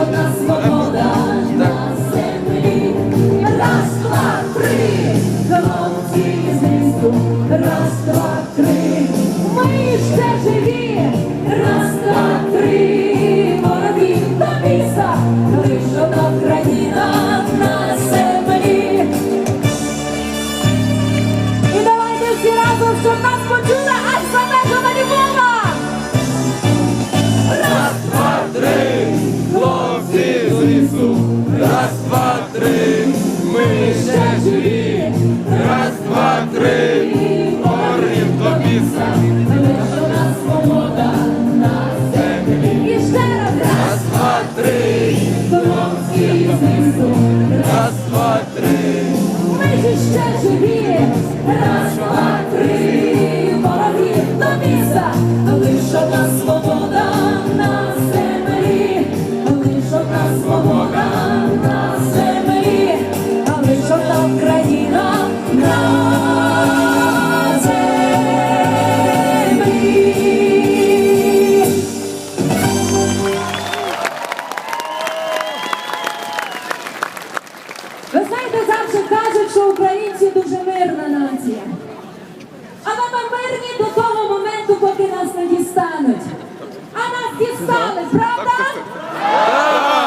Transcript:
жодна свобода на землі. Раз, два, три, хлопці з раз, два, три, ми ще живі, раз, два, три, воробі та міста, лиш одна на землі. І давайте всі разом, щоб нас почули. три, ми ще живі, раз, два, три, горим до біса. Вишена свобода на землі. І ще раз, раз, два, три, хлопці знизу. Раз, два, три. Ми ще живі, раз, два, три. Ви знаєте, завжди кажуть, що українці дуже мирна нація. Але ми мирні до того моменту, поки нас не дістануть. А нас дістали, правда?